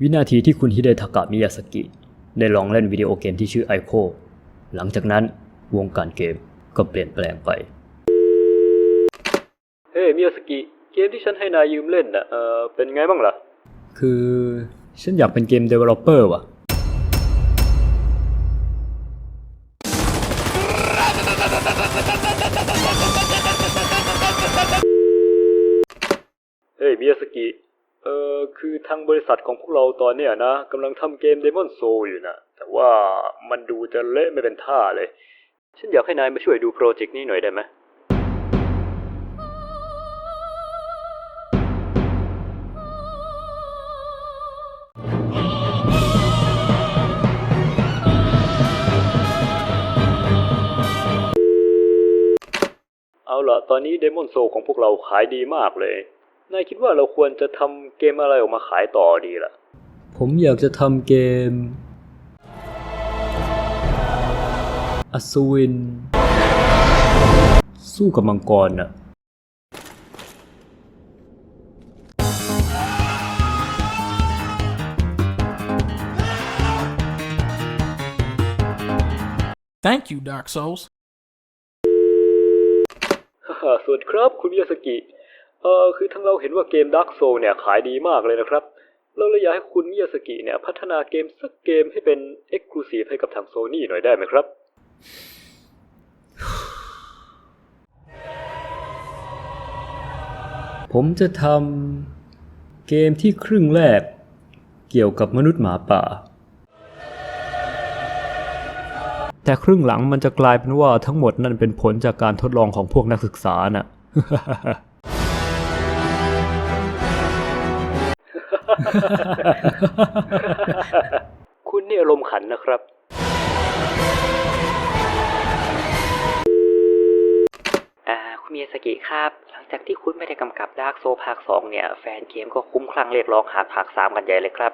วินาทีที่คุณฮิเดทากะมิยาสกิ ได้ลองเล่นวิดีโอเกมที่ชื่อไอโคหลังจากนั้นวงการเกมก็เปลี่ยนแปลงไป เฮ้มิยาสกิ เกมที่ฉันให้นายยืมเล่นน่ะ เออเป็นไงบ้างล่ะ คือฉันอยากเป็นเกม developer ว่ะ เฮ้ยมิยาสกิ เออคือทางบริษัทของพวกเราตอนเนี้ยนะกำลังทำเกม Demon Soul อยู่นะแต่ว่ามันดูจะเละไม่เป็นท่าเลย ฉันอยากให้นายมาช่วยดูโปรเจกต์นี้หน่อยได้ไหมเอาล่ะตอนนี้ Demon Soul ของพวกเราขายดีมากเลย นายคิดว่าเราควรจะทำเกมอะไรออกมาขายต่อดีล่ะ ผมอยากจะทำเกมอสวิน สู้กับมังกรน่ะ Thank you, Dark Souls. ฮ่าสวัสดีครับ คุณมิยาสกิ เออคือทั้งเราเห็นว่าเกม Dark Soul เนี่ยขายดีมากเลยนะครับ เราเลยอยากให้คุณมิยาสกิเนี่ยพัฒนาเกมสักเกมให้เป็น Exclusive ให้กับทางโซนี่หน่อยได้ไหมครับ ผมจะทำเกมที่ครึ่งแรก เกี่ยวกับมนุษย์หมาป่า แต่ครึ่งหลังมันจะกลายเป็นว่าทั้งหมดนั่นเป็นผลจากการทดลองของพวกนักศึกษาน่ะ คุณนี่อารมณ์ขันนะครับ อ่า คุณมิยสกิครับ หลังจากที่คุณไม่ได้กำกับดาร์กโซภาคสองเนี่ย แฟนเกมก็คุ้มคลั่งเรียกร้องหาภาคสามกันใหญ่เลยครับ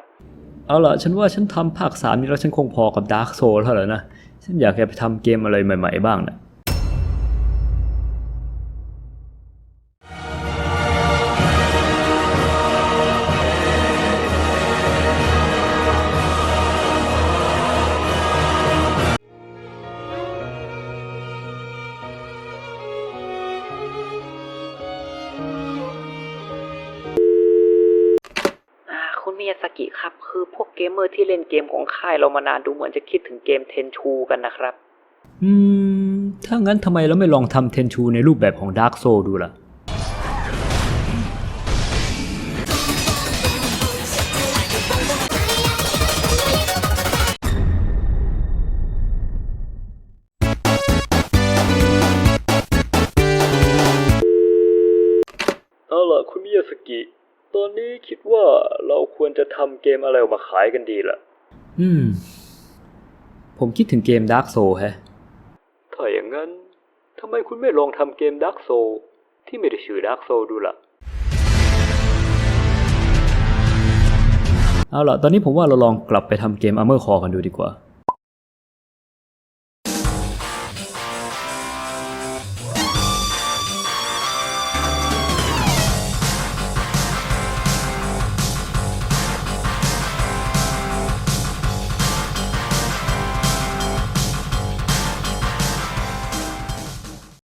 เอาล่ะ ฉันว่าฉันทำภาคสามนี้แล้วฉันคงพอกับ Dark Soul เท่าแล้วนะ ฉันอยากจะไปทำเกมอะไรใหม่ ๆ บ้างนะ ยาสกิครับ คือพวกเกมเมอร์ที่เล่นเกมของค่ายเรามานานดูเหมือนจะคิดถึงเกมเทนชูกันนะครับ อืม ถ้างั้นทำไมเราไม่ลองทำเทนชูในรูปแบบของ Dark Soul ดูล่ะเอาล่ะคุณมิยาสกิ ตอนนี้คิดว่าเราควรจะทำเกมอะไรออกมาขายกันดีล่ะ อืม ผมคิดถึงเกม Dark Soul แฮะ ถ้าอย่างนั้น ทำไมคุณไม่ลองทำเกม Dark Soul ที่ไม่ได้ชื่อ Dark Soul ดูล่ะ เอาล่ะ ตอนนี้ผมว่าเราลองกลับไปทำเกม Armor Core กันดูดีกว่า